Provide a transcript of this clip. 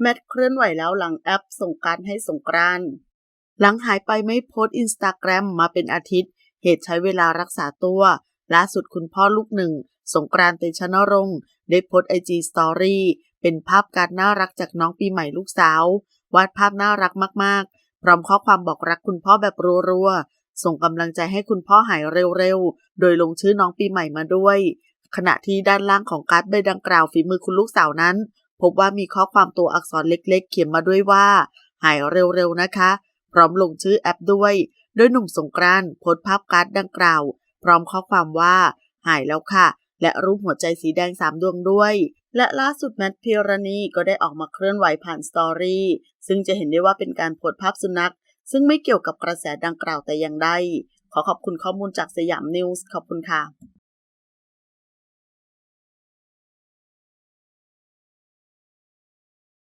แมทเคลื่อนไหวแล้วหลังแอปส่งการให้สงกรานหลังหายไปไม่โพสต์อินสตาแกรมมาเป็นอาทิตย์ เหตุใช้เวลารักษาตัว ล่าสุดคุณพ่อลูกหนึ่ง สงกรานเตชะนรงค์ได้โพสไอจีสตอรี่เป็นภาพการน่ารักจากน้องปีใหม่ลูกสาว วาดภาพน่ารักมากๆ พร้อมข้อความบอกรักคุณพ่อแบบรัวๆ ส่งกำลังใจให้คุณพ่อหายเร็วๆ โดยลงชื่อน้องปีใหม่มาด้วย ขณะที่ด้านล่างของการ์ดใบดังกล่าวฝีมือคุณลูกสาวนั้น พบว่ามีข้อความตัวอักษรเล็กๆ เขียนมาด้วยว่า หายเร็วๆนะคะ พร้อมลงชื่อแอปด้วย โดยหนุ่มสงกรานต์โพสภาพการ์ดดังกล่าว พร้อมข้อความว่า หายแล้วค่ะ และรูปหัวใจสีแดงสามดวงด้วย และล่าสุดแมทพิรณีก็ได้ออกมาเคลื่อนไหวผ่านสตอรี่ซึ่งจะเห็นได้ว่าเป็นการโพสภาพสุนัข ซึ่งไม่เกี่ยวกับกระแสดังกล่าวแต่อย่างใดขอขอบคุณข้อมูลจากสยามนิวส์ขอบคุณค่ะ